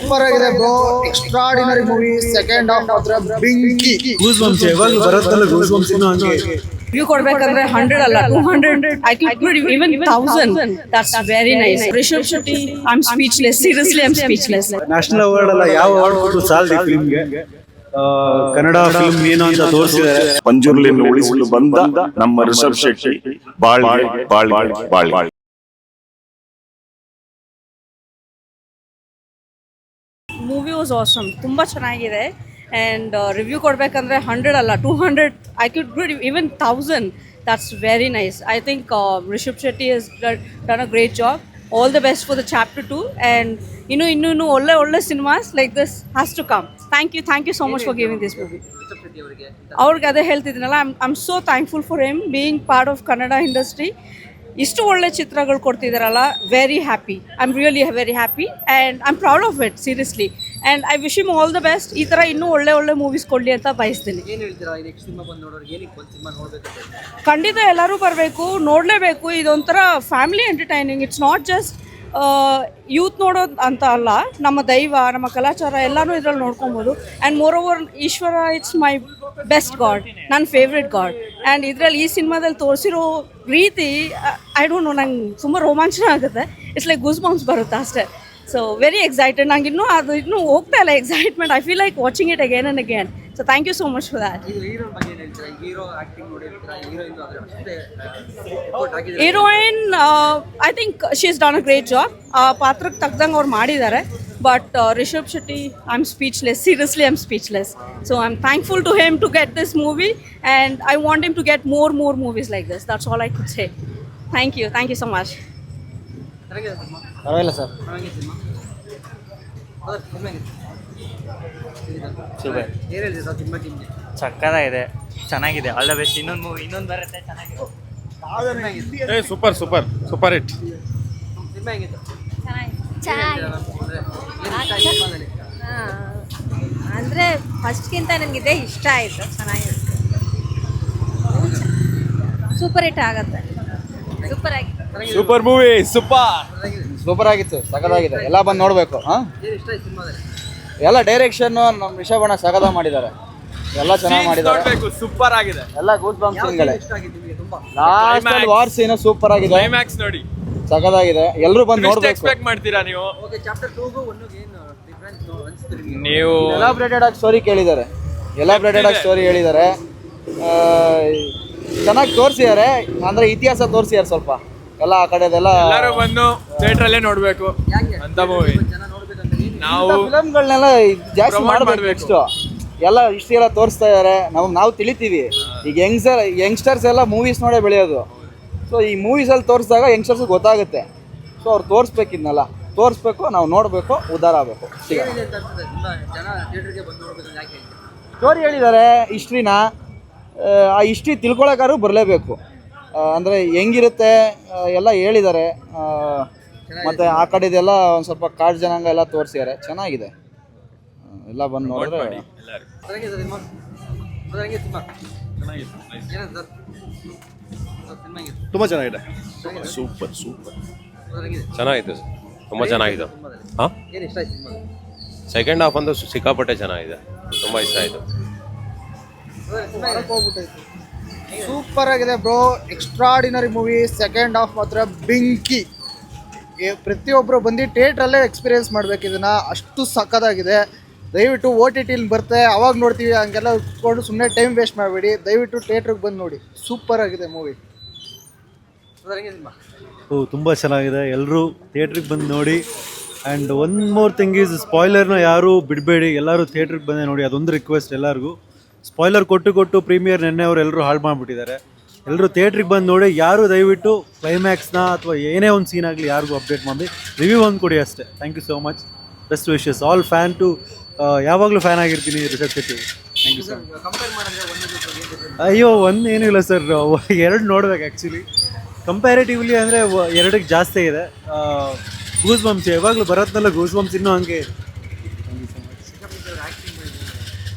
Super ಆಗಿದೆ bro extraordinary movie second half ಮಾತ್ರ ಬಿಂಕಿ ಗೂಸ್ ಬಂಪ್ಸ್ ಯಾವಾಗಲೂ ಬರುತ್ತಲ್ಲ ಗೂಸ್ ಬಂಪ್ಸ್ ಇನ್ನೂ ಹಂಗೆ? ರಿವ್ಯೂ ಕೊಡ್ಬೇಕಂದ್ರೆ ಹಂಡ್ರೆಡ್ ಅಲ್ಲ two hundred I could even thousand that's very nice Rishab Shetty I am speechless seriously I am speechless national award ಅಲ್ಲ ಯಾವ ಅವಾರ್ಡ್ ಕೊಟ್ಟರು ಸಾಲದು ಫಿಲ್ಮ್ಗೆ ಕನ್ನಡ ಫಿಲ್ಮ್ ಏನು ಅಂತ ತೋರಿಸಿದ್ದಾರೆ. ಪಂಜುರ್ಲಿಯನ್ನು ಉಳಿಸಲು ಬಂದ ನಮ್ಮ ರಿಷಬ್ ಶೆಟ್ಟಿ ಬಾಳ್ ಬಾಳ್ ಬಾಳ್ ಮೂವಿ ವಾಸ್ ಆಸಮ್ ತುಂಬ ಚೆನ್ನಾಗಿದೆ. ಆ್ಯಂಡ್ ರಿವ್ಯೂ ಕೊಡಬೇಕಂದ್ರೆ ಹಂಡ್ರೆಡ್ ಅಲ್ಲ two hundred I could good even thousand that's very nice I think Rishab Shetty is done a great job all the best for the chapter two and ಇನ್ನು ಇನ್ನೂ ಇನ್ನೂ ಒಳ್ಳೆ ಒಳ್ಳೆ cinemas like this has to come thank you thank you so much for giving this movie ಅವ್ರಿಗೆ ಅದೇ ಹೇಳ್ತಿದ್ದೀನಲ್ಲ I'm I'm so thankful for them being part of Kannada industry ಇಷ್ಟು ಒಳ್ಳೆ ಚಿತ್ರಗಳು ಕೊಡ್ತಿದ್ದಾರಲ್ಲ very happy I am really very happy and I am proud of it seriously and I wish them all the best ಈ ಥರ ಇನ್ನೂ ಒಳ್ಳೆ ಒಳ್ಳೆ movies ಕೊಡಲಿ ಅಂತ ಬಯಸ್ತೀನಿ. ಏನ್ ಹೇಳ್ತೀರಾ? ಈ ನೆಕ್ಸ್ಟ್ ಸಿನಿಮಾ ಬಂದು ನೋಡೋರಿಗೆ ಏನಕ್ಕೆ ಒಂದು ಸಿನಿಮಾ ನೋಡ್ಬೇಕು ಅಂತ? ಖಂಡಿತ ಎಲ್ಲರೂ ಬರಬೇಕು ನೋಡಲೇಬೇಕು. ಇದೊಂಥರ family entertaining it's not just youth ನೋಡೋದು ಅಂತ ಅಲ್ಲ ನಮ್ಮ ದೈವ ನಮ್ಮ ಕಲಾಚಾರ ಎಲ್ಲನೂ ಇದ್ರಲ್ಲಿ ನೋಡ್ಕೊಬೋದು. And moreover Ishwara it's my best god ನನ್ನ ಫೇವ್ರೆಟ್ ಗಾಡ್ ಆ್ಯಂಡ್ ಇದರಲ್ಲಿ ಈ ಸಿನಿಮಾದಲ್ಲಿ ತೋರಿಸಿರೋ ರೀತಿ ಐ ಡೋಂಟ್ ನೋ ನಂಗೆ ತುಂಬ ರೋಮಾಂಚನ ಆಗುತ್ತೆ. ಇಟ್ಸ್ ಲೈಕ್ ಗುಸ್ ಬಾಂಬ್ಸ್ ಬರುತ್ತೆ ಅಷ್ಟೇ. ಸೊ ವೆರಿ ಎಕ್ಸೈಟೆಡ್ ನಂಗೆ ಇನ್ನೂ ಅದು ಇನ್ನೂ ಹೋಗ್ತಾ ಇಲ್ಲ excitement I feel like watching it again and again so thank you so much for that heroine I think she is done a great job ಆ ಪಾತ್ರಕ್ಕೆ ತಗ್ದಂಗೆ ಅವ್ರು ಮಾಡಿದ್ದಾರೆ. But Rishab Shetty I am speechless seriously I am speechless so I am thankful to him to get this movie and I want him to get more more movies like this that's all I could say thank you thank you so much ಪರವಾಗಿಲ್ಲ sir. Super. ಚೆನ್ನಾಗಿದೆ. All the best ಇನ್ನೊಂದು movie ಇನ್ನೊಂದು ಬರುತ್ತೆ ಚೆನ್ನಾಗಿದೆ. ಏ super super. Super hit. ಅಂದರೆ ಫಸ್ಟ್ಗಿಂತ ನನಗಿದೆ ಇಷ್ಟ ಆಯಿತು. ಚೆನ್ನಾಗಿರುತ್ತೆ ಸೂಪರ್ ಹಿಟ್ ಆಗುತ್ತೆ. ಸೂಪರ್ ಆಗಿ ಸೂಪರ್ ಮೂವಿ ಸೂಪರ್ ಸೂಪರ್ ಆಗಿತ್ತು ಸಖತ್ತಾಗಿದೆ. ಎಲ್ಲ ಬಂದು ನೋಡಬೇಕು ಹಾಂ? ಇಷ್ಟ ಆಯ್ತು ಸಿನಿಮಾದಲ್ಲಿ? ಎಲ್ಲ ಡೈರೆಕ್ಷನ್ ನಮ್ಮ ರಿಷಭಣ್ಣ ಸಖತ ಮಾಡಿದ್ದಾರೆ. ಎಲ್ಲ ಚೆನ್ನಾಗಿ ಮಾಡಿದ್ದಾರೆ. ಸೂಪರ್ ಆಗಿದೆ. ಎಲ್ಲ ಆಗಿತ್ತು ನಿಮಗೆ ತುಂಬಾ? ಲಾಸ್ಟ್ ಅಲ್ಲಿ ವಾರ್ ಸೀನ್ ಸೂಪರ್ ಆಗಿದೆ. ಕ್ಲೈಮ್ಯಾಕ್ಸ್ ನೋಡಿ. ಸಗದಾಗಿದೆ ಎಲ್ಲರೂ ಬಂದು ನೋಡ್ಬೇಕು. ಎಕ್ಸ್ಪೆಕ್ಟ್ ಮಾಡ್ತೀರಾ ನೀವು? ಓಕೆ ಚಾಪ್ಟರ್ ಟೂಗೂ ಒನ್ಗೆ ಏನು ಡಿಫರೆನ್ಸ್ ಅನಿಸ್ತು ನಿಮಗೆ ನೀವು ಎಲಾಬ್ರೇಟೆಡ್ ಆಗಿ ಸ್ಟೋರಿ ಕೇಳಿದ್ದಾರೆ. ಎಲಾಬ್ರೇಟೆಡ್ ಆಗಿ ಸ್ಟೋರಿ ಹೇಳಿದ್ದಾರೆ. ಚೆನ್ನಾಗಿ ತೋರಿಸಿದ್ದಾರೆ. ಅಂದ್ರೆ ಇತಿಹಾಸ ತೋರಿಸಿದ್ದಾರೆ ಸ್ವಲ್ಪ. ಎಲ್ಲ ಆ ಕಡೆದೆಲ್ಲ ಎಲ್ಲರೂ ಬಂದು ಥಿಯೇಟರ್ ಅಲ್ಲೇ ನೋಡ್ಬೇಕು ಅಂತ ಮೂವಿ ನಾವು ಫಿಲಮ್ಗಳನ್ನೆಲ್ಲ ಜಾಸ್ತಿ ಮಾಡಬೇಕು. ನೆಕ್ಸ್ಟ್ ಎಲ್ಲ ಹಿಸ್ಟ್ರಿ ಎಲ್ಲ ತೋರಿಸ್ತಾ ಇದ್ದಾರೆ ನಾವು ನಾವು ತಿಳಿತೀವಿ. ಈಗ ಯಂಗ್ಸರ್ ಯಂಗ್ಸ್ಟರ್ಸ್ ಎಲ್ಲ ಮೂವೀಸ್ ನೋಡೇ ಬೆಳೆಯೋದು. ಸೊ ಈ ಮೂವೀಸಲ್ಲಿ ತೋರಿಸಿದಾಗ ಯಂಗ್ಸ್ಟರ್ಸ್ ಗೊತ್ತಾಗುತ್ತೆ. ಸೊ ಅವ್ರು ತೋರಿಸ್ಬೇಕು ಇದನ್ನೆಲ್ಲ ತೋರಿಸ್ಬೇಕು ನಾವು ನೋಡಬೇಕು ಉದ್ಧಾರ ಆಗಬೇಕು. ಸ್ಟೋರಿ ಹೇಳಿದ್ದಾರೆ ಹಿಸ್ಟ್ರಿನ ಆ ಹಿಸ್ಟ್ರಿ ತಿಳ್ಕೊಳಕಾರು ಬರಲೇಬೇಕು. ಅಂದರೆ ಹೆಂಗಿರುತ್ತೆ ಎಲ್ಲ ಹೇಳಿದ್ದಾರೆ. ಆ, ಮತ್ತೆ ಆ ಕಡೆದೆಲ್ಲ ಒಂದು ಸ್ವಲ್ಪ ಕಾಡು ಜನಾಂಗ ಎಲ್ಲ ತೋರಿಸಿದ್ದಾರೆ. ಚೆನ್ನಾಗಿದೆ. ಎಲ್ಲ ಬಂದು ನೋಡಿದ್ರೆ ತುಂಬ. ಚೆನ್ನಾಗಿದೆ ಸೂಪರ್ ಸೂಪರ್. ಚೆನ್ನಾಗಿದೆ ಸರ್. ತುಂಬ ಚೆನ್ನಾಗಿದೆ. ಹಾಂ? ಏನು ಇಷ್ಟ ಆಯ್ತು ಸಿನಿಮಾದಲ್ಲಿ ಸೆಕೆಂಡ್ ಹಾಫ್ ಅಂತೂ ಸಿಕ್ಕಾಪಟ್ಟೆ ಚೆನ್ನಾಗಿದೆ. ತುಂಬ ಇಷ್ಟ ಆಯಿತು. ಸೂಪರ್ ಆಗಿದೆ bro extraordinary movie second half ಮಾತ್ರ ಬೆಂಕಿ ಏ- ಪ್ರತಿಯೊಬ್ಬರು ಬಂದು ಥಿಯೇಟ್ರಲ್ಲೇ ಎಕ್ಸ್ಪೀರಿಯೆನ್ಸ್ ಮಾಡಬೇಕು ಇದನ್ನು. ಅಷ್ಟು ಸಕ್ಕತ್ತಾಗಿದೆ ದಯವಿಟ್ಟು ಓ ಟಿ ಟಿಲಿ ಬರ್ತೆ. ಅವಾಗ ನೋಡ್ತೀವಿ. ಹಂಗೆಲ್ಲ ಕೂತ್ಕೊಂಡು ಸುಮ್ಮನೆ ಟೈಮ್ ವೇಸ್ಟ್ ಮಾಡಬೇಡಿ. ದಯವಿಟ್ಟು ಥಿಯೇಟ್ರಿಗೆ ಬಂದು ನೋಡಿ. ಸೂಪರ್ ಆಗಿದೆ ಮೂವಿ ಓ ತುಂಬ ಚೆನ್ನಾಗಿದೆ. ಎಲ್ಲರೂ ಥಿಯೇಟ್ರಿಗೆ ಬಂದು ನೋಡಿ. And one more thing is ಸ್ಪಾಯ್ಲರ್ನ ಯಾರೂ ಬಿಡಬೇಡಿ. ಎಲ್ಲರೂ ಥಿಯೇಟ್ರಿಗೆ ಬಂದೇ ನೋಡಿ. ಅದೊಂದು ರಿಕ್ವೆಸ್ಟ್ ಎಲ್ಲರಿಗೂ. ಸ್ಪಾಯ್ಲರ್ ಕೊಟ್ಟು ಕೊಟ್ಟು ಪ್ರೀಮಿಯರ್ ನಿನ್ನೆ ಅವರು ಎಲ್ಲರೂ ಹಾಳು ಮಾಡಿಬಿಟ್ಟಿದ್ದಾರೆ. ಎಲ್ಲರೂ ಥಿಯೇಟ್ರಿಗೆ ಬಂದು ನೋಡಿ ಯಾರು ದಯವಿಟ್ಟು ಕ್ಲೈಮ್ಯಾಕ್ಸ್ನ ಅಥವಾ ಏನೇ ಒಂದು ಸೀನ್ ಆಗಲಿ ಯಾರಿಗೂ ಅಪ್ಡೇಟ್ ಮಾಡಿ ರಿವ್ಯೂ ಒಂದು ಕೊಡಿ ಅಷ್ಟೇ. Thank you so much best wishes all fan too ಯಾವಾಗಲೂ ಫ್ಯಾನ್ ಆಗಿರ್ತೀನಿ ರಿಷಬ್ ಥ್ಯಾಂಕ್ ಯು ಸರ್ ಅಯ್ಯೋ, ಒಂದು ಏನೂ ಇಲ್ಲ ಸರ್ ಎರಡು ನೋಡ್ಬೇಕು ಆ್ಯಕ್ಚುಲಿ ಕಂಪ್ಯಾರಿಟಿವ್ಲಿ ಅಂದರೆ ಎರಡಕ್ಕೆ ಜಾಸ್ತಿ ಇದೆ. ಗೂಸ್ ಬಂಪ್ಸ್ ಯಾವಾಗಲೂ ಬರೋದ್ನಲ್ಲ ಗೂಸ್ ಬಂಪ್ಸ್ ಇನ್ನೂ ಹಂಗೆ.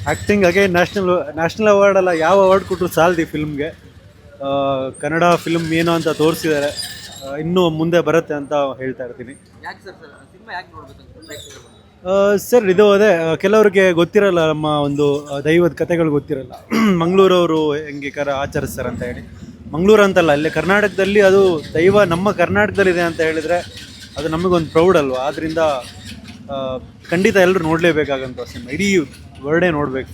ಆ್ಯಕ್ಟಿಂಗ್ ಹಾಗೆ ನ್ಯಾಷನಲ್ ನ್ಯಾಷನಲ್ ಅವಾರ್ಡ್ ಅಲ್ಲ ಯಾವ ಅವಾರ್ಡ್ ಕೊಟ್ಟರು ಸಾಲದು ಈ ಫಿಲ್ಮ್ಗೆ ಕನ್ನಡ ಫಿಲ್ಮ್ ಏನು ಅಂತ ತೋರಿಸಿದ್ದಾರೆ ಇನ್ನೂ ಮುಂದೆ ಬರುತ್ತೆ ಅಂತ ಹೇಳ್ತಾ ಇರ್ತೀನಿ. ಯಾಕೆ ಸರ್ ಇದು ಅದೇ ಕೆಲವರಿಗೆ ಕೆಲವ್ರಿಗೆ ಗೊತ್ತಿರಲ್ಲ ನಮ್ಮ ಒಂದು ದೈವದ ಕಥೆಗಳು ಗೊತ್ತಿರಲ್ಲ. ಮಂಗಳೂರವರು ಹೆಂಗೆ ಕರ ಆಚರಿಸ್ತಾರೆ ಅಂತ ಹೇಳಿ. ಮಂಗಳೂರು ಅಂತಲ್ಲ ಇಲ್ಲಿ ಕರ್ನಾಟಕದಲ್ಲಿ ಅದು ದೈವ ನಮ್ಮ ಕರ್ನಾಟಕದಲ್ಲಿದೆ ಅಂತ ಹೇಳಿದರೆ ಅದು ನಮಗೊಂದು ಪ್ರೌಡ್ ಅಲ್ವಾ? ಆದ್ದರಿಂದ ಖಂಡಿತ ಎಲ್ಲರೂ ನೋಡಲೇಬೇಕಾಗಂತ ಸಿನಿಮಾ. ಇಡೀ ವರ್ಡೇ ನೋಡ್ಬೇಕು.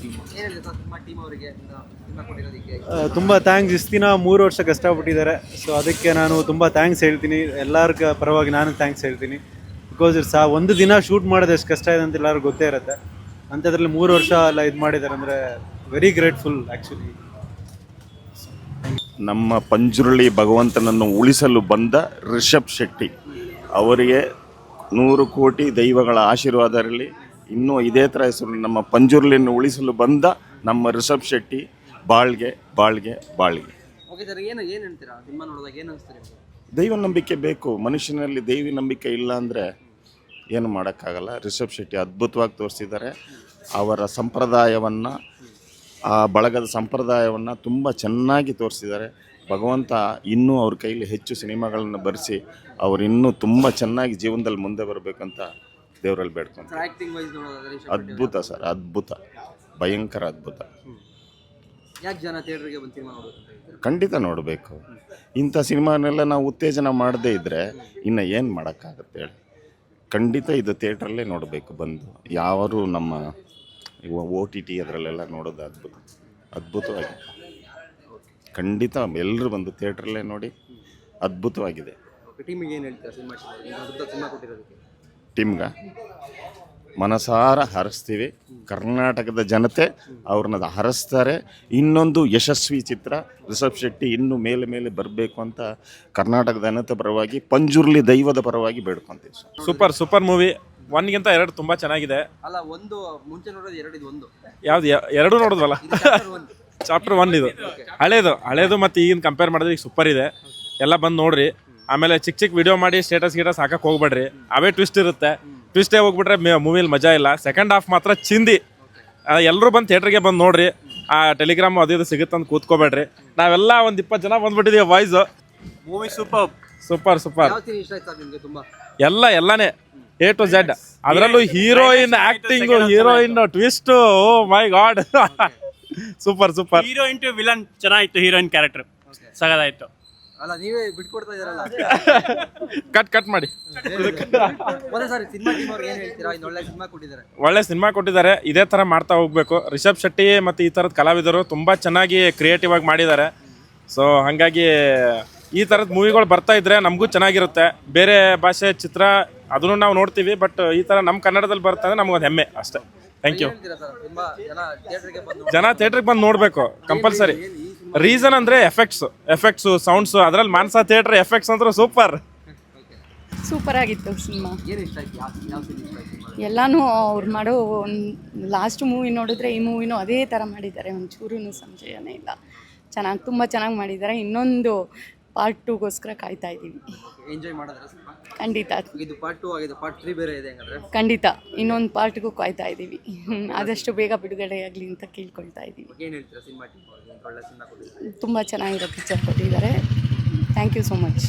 ತುಂಬ ಥ್ಯಾಂಕ್ಸ್ ಇಷ್ಟು ದಿನ ಮೂರು ವರ್ಷ ಕಷ್ಟಪಟ್ಟಿದ್ದಾರೆ. ಸೊ ಅದಕ್ಕೆ ನಾನು ತುಂಬ ಥ್ಯಾಂಕ್ಸ್ ಹೇಳ್ತೀನಿ. ಎಲ್ಲರ ಪರವಾಗಿ ನಾನು ಥ್ಯಾಂಕ್ಸ್ ಹೇಳ್ತೀನಿ. ಬಿಕಾಸ್ ಸಹ ಒಂದು ದಿನ ಶೂಟ್ ಮಾಡೋದು ಎಷ್ಟು ಕಷ್ಟ ಇದೆ ಅಂತ ಎಲ್ಲರಿಗೂ ಗೊತ್ತೇ ಇರುತ್ತೆ. ಅಂಥದ್ರಲ್ಲಿ ಮೂರು ವರ್ಷ ಎಲ್ಲ ಇದು ಮಾಡಿದ್ದಾರೆ ಅಂದರೆ ವೆರಿ ಗ್ರೇಟ್ಫುಲ್ ಆ್ಯಕ್ಚುಲಿ ನಮ್ಮ ಪಂಜುರುಳಿ ಭಗವಂತನನ್ನು ಉಳಿಸಲು ಬಂದ ರಿಷಬ್ ಶೆಟ್ಟಿ. ಅವರಿಗೆ ನೂರು ಕೋಟಿ ದೈವಗಳ ಆಶೀರ್ವಾದರಲ್ಲಿ ಇರಲಿ ಇನ್ನೂ ಇದೇ ಥರ ಹೆಸರು ನಮ್ಮ ಪಂಜುರ್ಲಿಯನ್ನು ಉಳಿಸಲು ಬಂದ ನಮ್ಮ ರಿಷಬ್ ಶೆಟ್ಟಿ ಬಾಳ್ಗೆ ಬಾಳ್ಗೆ ಬಾಳ್ಗೆ. ಓಕೆ ಸರ್ ಏನು ಏನು ಹೇಳ್ತೀರಾ? ಸಿನಿಮಾ ನೋಡಿದಾಗ ಏನು ಅನಿಸ್ತೀರಿ ದೈವ ನಂಬಿಕೆ ಬೇಕು. ಮನುಷ್ಯನಲ್ಲಿ ದೈವಿ ನಂಬಿಕೆ ಇಲ್ಲ ಅಂದರೆ ಏನು ಮಾಡೋಕ್ಕಾಗಲ್ಲ. ರಿಷಬ್ ಶೆಟ್ಟಿ ಅದ್ಭುತವಾಗಿ ತೋರಿಸಿದ್ದಾರೆ. ಅವರ ಸಂಪ್ರದಾಯವನ್ನು ಆ ಬಳಗದ ಸಂಪ್ರದಾಯವನ್ನು ತುಂಬ ಚೆನ್ನಾಗಿ ತೋರಿಸಿದ್ದಾರೆ. ಭಗವಂತ ಇನ್ನೂ ಅವ್ರ ಕೈಲಿ ಹೆಚ್ಚು ಸಿನಿಮಾಗಳನ್ನು ಬರೆಸಿ ಅವ್ರು ಇನ್ನೂ ತುಂಬ ಚೆನ್ನಾಗಿ ಜೀವನದಲ್ಲಿ ಮುಂದೆ ಬರಬೇಕಂತ ದೇವರಲ್ಲಿ ಬೇಡ್ಕೊಂತ ಆ್ಯಕ್ಟಿಂಗ್ ವೈಸ್ ನೋಡೋದಾದ್ರೆ ಅದ್ಭುತ ಸರ್ ಅದ್ಭುತ. ಭಯಂಕರ ಅದ್ಭುತ. ಯಾಕೆ ಜನ ಥಿಯೇಟ್ರಿಗೆ ಬಂದು ಸಿನಿಮಾ ಖಂಡಿತ ನೋಡಬೇಕು. ಇಂಥ ಸಿನಿಮಾನೆಲ್ಲ ನಾವು ಉತ್ತೇಜನ ಮಾಡದೇ ಇದ್ದರೆ ಇನ್ನು ಏನು ಮಾಡೋಕ್ಕಾಗತ್ತೆ ಹೇಳಿ. ಖಂಡಿತ ಇದು ಥಿಯೇಟ್ರಲ್ಲೇ ನೋಡಬೇಕು ಬಂದು. ಯಾರು ನಮ್ಮ ಓ ಟಿ ಟಿ ಅದರಲ್ಲೆಲ್ಲ ನೋಡೋದು ಅದ್ಭುತ. ಅದ್ಭುತವಾಗಿದೆ. ಖಂಡಿತ ಎಲ್ಲರೂ ಬಂದು ಥಿಯೇಟ್ರಲ್ಲೇ ನೋಡಿ ಅದ್ಭುತವಾಗಿದೆ. ಓಕೆ ಟೀಮಿಗೆ ಏನು ಹೇಳ್ತಾರೆ ಸಿನಿಮಾ ಸಿನಿಮಾ ಕೊಟ್ಟಿರೋದಕ್ಕೆ? ಟೀಮ್ಗ. ಮನಸಾರ ಹರಿಸ್ತೀವಿ. ಕರ್ನಾಟಕದ ಜನತೆ ಅವ್ರನ್ನ ಹರಿಸ್ತಾರೆ. ಇನ್ನೊಂದು ಯಶಸ್ವಿ ಚಿತ್ರ ರಿಷಬ್ ಶೆಟ್ಟಿ ಇನ್ನೂ ಮೇಲೆ ಮೇಲೆ ಬರಬೇಕು ಅಂತ ಕರ್ನಾಟಕದ ಜನತೆ ಪರವಾಗಿ ಪಂಜುರ್ಲಿ ದೈವದ ಪರವಾಗಿ ಬೇಡ್ಕೊಂತೀವಿ ಸರ್. Super super movie. ಒನ್ಗಿಂತ ಎರಡು ತುಂಬಾ ಚೆನ್ನಾಗಿದೆ. ಅಲ್ಲ ಒಂದು ಮುಂಚೆ ನೋಡೋದು ಎರಡು ಇದು ಒಂದು. ಯಾವ್ದು ಎರಡು ನೋಡಿದ್ವಲ್ಲ ಚಾಪ್ಟರ್ ಒನ್ ಇದು. ಹಳೇದು ಹಳೇದು ಮತ್ತು ಈಗಿನ ಕಂಪೇರ್ ಮಾಡಿದ್ರೆ ಈಗ ಸೂಪರ್ ಇದೆ. ಎಲ್ಲ ಬಂದು ನೋಡ್ರಿ. ಆಮೇಲೆ ಚಿಕ್ಕ ಚಿಕ್ಕ ವಿಡಿಯೋ ಮಾಡಿ ಸ್ಟೇಟಸ್ ಗೀಟಸ್ ಹಾಕಕ್ಕೆ ಹೋಗ್ಬೇಡ್ರಿ. ಅವೇ ಟ್ವಿಸ್ಟ್ ಇರುತ್ತೆ. ಟ್ವಿಸ್ಟೇ ಹೋಗ್ಬಿಟ್ರೆ ಮೂವಿಲಿ ಮಜಾ ಇಲ್ಲ. ಸೆಕೆಂಡ್ ಹಾಫ್ ಮಾತ್ರ ಚಿಂದಿ. ಎಲ್ಲರೂ ಬಂದು ಥಿಯೇಟ್ರಿಗೆ ಬಂದು ನೋಡ್ರಿ. ಆ ಟೆಲಿಗ್ರಾಮ್ ಅದು ಇದು ಅಂತ ಕೂತ್ಕೋಬೇಡ್ರಿ. ನಾವೆಲ್ಲ ಒಂದು ಇಪ್ಪತ್ತು ಜನ ಬಂದ್ಬಿಟ್ಟಿದೀವಿ voice movie super super super ಎಲ್ಲ ಎಲ್ಲನೇ. ಎ ಟು ಝೆಡ್ ಅದರಲ್ಲೂ heroine acting heroine twist oh my god super super hero into villain ಚೆನ್ನಾಗಿತ್ತು ಹೀರೋಯಿನ್ ಕ್ಯಾರೆಕ್ಟರ್ ಸಗದಾಯ್ತು ಅಲ್ಲ ನೀವೇ ಬಿಟ್ಕೊಡ್ತಾ ಇದಾರಲ್ಲ ಕಟ್ ಕಟ್ ಮಾಡಿ. ಒಂದೇ ಸಾರಿ ಸಿನಿಮಾ ಟೀಮ್ ಅವ್ರಿಗೆ ಏನು ಹೇಳ್ತೀರಾ? ಇದು ಒಳ್ಳೆ ಸಿನಿಮಾ ಕೊಟ್ಟಿದ್ದಾರೆ. ಒಳ್ಳೆ ಸಿನಿಮಾ ಕೊಟ್ಟಿದ್ದಾರೆ. ಇದೇ ಥರ ಮಾಡ್ತಾ ಹೋಗ್ಬೇಕು. ರಿಷಬ್ ಶೆಟ್ಟಿ ಮತ್ತು ಈ ಥರದ ಕಲಾವಿದರು ತುಂಬ ಚೆನ್ನಾಗಿ ಕ್ರಿಯೇಟಿವ್ ಆಗಿ ಮಾಡಿದ್ದಾರೆ. ಸೊ ಹಾಗಾಗಿ ಈ ಥರದ ಮೂವಿಗಳು ಬರ್ತಾ ಇದ್ರೆ ನಮಗೂ ಚೆನ್ನಾಗಿರುತ್ತೆ. ಬೇರೆ ಭಾಷೆ ಚಿತ್ರ ಅದನ್ನು ನಾವು ನೋಡ್ತೀವಿ ಬಟ್ ಈ ಥರ ನಮ್ಮ ಕನ್ನಡದಲ್ಲಿ ಬರ್ತಾ ಅಂದ್ರೆ ನಮಗೊಂದು ಹೆಮ್ಮೆ ಅಷ್ಟೇ. ಥ್ಯಾಂಕ್ ಯು ಹೇಳ್ತೀರಾ ಸರ್? ತುಂಬಾ ಜನ ಥಿಯೇಟರ್ಗೆ ಬಂದು ಜನ ಥಿಯೇಟ್ರಿಗೆ ಬಂದು ನೋಡಬೇಕು ಕಂಪಲ್ಸರಿ ರೀಸನ್ ಅಂದ್ರೆ ಎಫೆಕ್ಟ್ಸ್ ಎಫೆಕ್ಟ್ಸ್ ಸೌಂಡ್ಸ್ ಅದ್ರಲ್ಲಿ ಮಾನಸ ಥಿಯೇಟರ್ ಎಫೆಕ್ಟ್ಸ್ ಅಂದ್ರೆ ಸೂಪರ್ ಸೂಪರ್ ಆಗಿತ್ತು ಸಿನಿಮಾ ಎಲ್ಲಾನು ಇಷ್ಟ ಆಯ್ತು? ಯಾವ ಯಾವ ಸೀನ್ ಇಷ್ಟ ಆಯ್ತು ನಿಮ್ಗೆ? ಎಲ್ಲನೂ ಅವ್ರು ಮಾಡೋ ಒಂದು ಲಾಸ್ಟ್ ಮೂವಿ ನೋಡಿದ್ರೆ ಈ ಮೂವಿನೂ ಅದೇ ಥರ ಮಾಡಿದ್ದಾರೆ. ಒಂಚೂರು ಸಂಶಯನೇ ಇಲ್ಲ. ಚೆನ್ನಾಗಿ ತುಂಬ ಚೆನ್ನಾಗಿ ಮಾಡಿದ್ದಾರೆ. ಇನ್ನೊಂದು ಪಾರ್ಟ್ ಟೂಗೋಸ್ಕರ ಕಾಯ್ತಾ ಇದ್ದೀವಿ. ಎಂಜಾಯ್ ಮಾಡಿದ್ರೆ ಖಂಡಿತ. ಇದು ಪಾರ್ಟ್ ಟೂ ಆಗಿದೆ ಪಾರ್ಟ್ ತ್ರೀ ಬೇರೆ ಇದೆ ಹಂಗಂದ್ರೆ? ಖಂಡಿತ. ಇನ್ನೊಂದು ಪಾರ್ಟ್ಗೂ ಕಾಯ್ತಾ ಇದ್ದೀವಿ. ಆದಷ್ಟು ಬೇಗ ಬಿಡುಗಡೆ ಆಗಲಿ ಅಂತ ಕೇಳ್ಕೊಳ್ತಾ ಇದ್ದೀವಿ. ಏನು ಹೇಳ್ತೀರಾ ಸಿನಿಮಾ ಟೀಮ್ ಒಳ್ಳೆ ಸಿನಿಮಾ ಕೊಟ್ಟಿದ್ದಾರೆ. ತುಂಬ ಚೆನ್ನಾಗಿರೋ ಪಿಕ್ಚರ್ ಕೊಟ್ಟಿದ್ದಾರೆ. Thank you so much